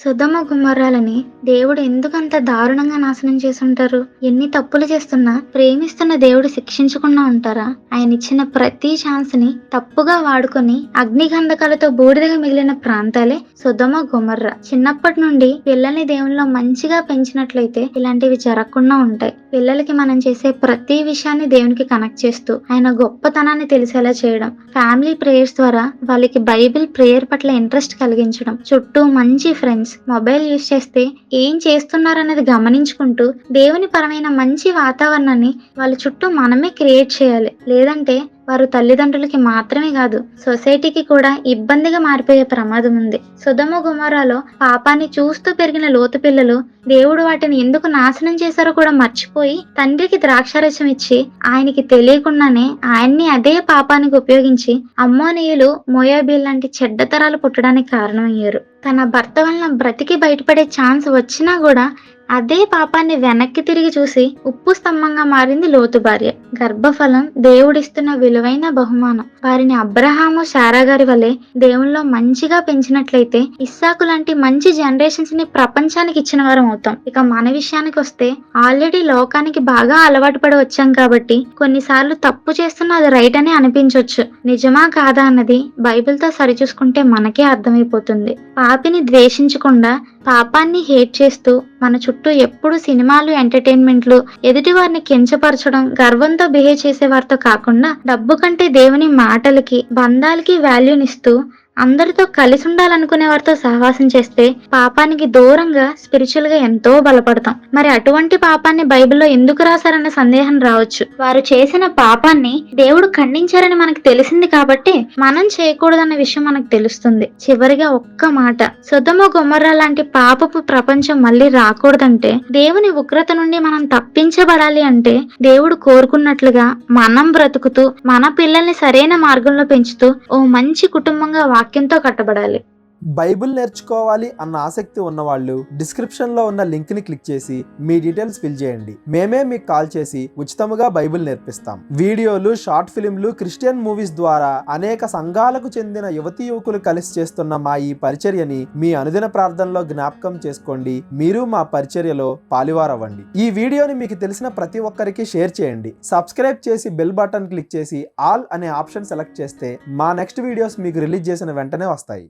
సుధమ గుమ్మరాలని దేవుడు ఎందుకంత దారుణంగా నాశనం చేసి ఉంటారు ఎన్ని తప్పులు చేస్తున్నా ప్రేమిస్తున్న దేవుడు శిక్షించకుండా ఉంటారా? ఆయన ఇచ్చిన ప్రతి ఛాన్స్ని తప్పుగా వాడుకొని అగ్నిగంధకాలతో బూడిదగా మిగిలిన ప్రాంతాలే సుధమ గుమర్ర చిన్నప్పటి నుండి పిల్లల్ని దేవుల్లో మంచిగా పెంచినట్లయితే ఇలాంటివి జరగకుండా ఉంటాయి. పిల్లలకి మనం చేసే ప్రతి విషయాన్ని దేవునికి కనెక్ట్ చేస్తూ ఆయన గొప్పతనాన్ని తెలిసేలా చేయడం ఫ్యామిలీ ప్రేయర్స్ ద్వారా వాళ్ళకి బైబిల్ ప్రేయర్ పట్ల ఇంట్రెస్ట్ కలిగించడం చుట్టూ మంచి ఫ్రెండ్స్ మొబైల్ యూస్ చేస్తే ఏం చేస్తున్నారనేది గమనించుకుంటూ దేవుని పరమైన మంచి వాతావరణాన్ని వాళ్ళ చుట్టూ మనమే క్రియేట్ చేయాలి. లేదంటే వారు తల్లిదండ్రులకి మాత్రమే కాదు సొసైటీకి కూడా ఇబ్బందిగా మారిపోయే ప్రమాదం ఉంది. సుధమ గుమరాలో పాపాన్ని చూస్తూ పెరిగిన లోతు పిల్లలు దేవుడు వాటిని ఎందుకు నాశనం చేశారో కూడా మర్చిపోయి తండ్రికి ద్రాక్షారసం ఇచ్చి ఆయనకి తెలియకుండానే ఆయన్ని అదే పాపానికి ఉపయోగించి అమ్మోనీయులు మోయాబీల్ లాంటి చెడ్డతరాలు పుట్టడానికి కారణమయ్యారు. తన భర్త వలన బ్రతికి బయటపడే ఛాన్స్ వచ్చినా కూడా అదే పాపాన్ని వెనక్కి తిరిగి చూసి ఉప్పు స్తంభంగా మారింది లోతు భార్య. గర్భఫలం దేవుడిస్తున్న విలువైన బహుమానం. వారిని అబ్రహాము శారా గారి వలె దేవుల్లో మంచిగా పెంచినట్లయితే ఇస్సాకు లాంటి మంచి జనరేషన్స్ని ప్రపంచానికి ఇచ్చిన వారం అవుతాం. ఇక మన విషయానికి వస్తే ఆల్రెడీ లోకానికి బాగా అలవాటు పడి వచ్చాం కాబట్టి కొన్నిసార్లు తప్పు చేస్తున్న అది రైట్ అని అనిపించవచ్చు నిజమా కాదా అన్నది బైబిల్తో సరిచూసుకుంటే మనకే అర్థమైపోతుంది. పాపిని ద్వేషించకుండా పాపాన్ని హేట్ చేస్తూ మన చుట్టూ ఎప్పుడు సినిమాలు ఎంటర్టైన్మెంట్లు ఎదుటి వారిని కించపరచడం గర్వంతో బిహేవ్ చేసే వారితో కాకుండా డబ్బు కంటే దేవుని మాటలకి బంధాలకి వాల్యూనిస్తూ అందరితో కలిసి ఉండాలనుకునే వారితో సహవాసం చేస్తే పాపానికి దూరంగా స్పిరిచువల్గా ఎంతో బలపడతాం. మరి అటువంటి పాపాన్ని బైబిల్లో ఎందుకు రాశారన్న సందేహం రావచ్చు. వారు చేసిన పాపాన్ని దేవుడు ఖండించారని మనకు తెలిసింది కాబట్టి మనం చేయకూడదన్న విషయం మనకు తెలుస్తుంది. చివరిగా ఒక్క మాట. సుధమ గుమ్మర్ర లాంటి పాపపు ప్రపంచం మళ్ళీ రాకూడదంటే దేవుని ఉగ్రత నుండి మనం తప్పించబడాలి అంటే దేవుడు కోరుకున్నట్లుగా మనం బ్రతుకుతూ మన పిల్లల్ని సరైన మార్గంలో పెంచుతూ ఓ మంచి కుటుంబంగా వాక్యంతో కట్టబడాలి. బైబిల్ నేర్చుకోవాలి అన్న ఆసక్తి ఉన్నవాళ్ళు డిస్క్రిప్షన్లో ఉన్న లింక్ని క్లిక్ చేసి మీ డీటెయిల్స్ ఫిల్ చేయండి. మేమే మీకు కాల్ చేసి ఉచితముగా బైబిల్ నేర్పిస్తాం. వీడియోలు షార్ట్ ఫిల్మ్లు క్రిస్టియన్ మూవీస్ ద్వారా అనేక సంఘాలకు చెందిన యువతి యువకులు కలిసి చేస్తున్న మా ఈ పరిచర్యని మీ అనుదిన ప్రార్థనలో జ్ఞాపకం చేసుకోండి. మీరు మా పరిచర్యలో పాలివారవ్వండి. ఈ వీడియోని మీకు తెలిసిన ప్రతి ఒక్కరికి షేర్ చేయండి. సబ్స్క్రైబ్ చేసి బెల్ బటన్ క్లిక్ చేసి ఆల్ అనే ఆప్షన్ సెలెక్ట్ చేస్తే మా నెక్స్ట్ వీడియోస్ మీకు రిలీజ్ చేసిన వెంటనే వస్తాయి.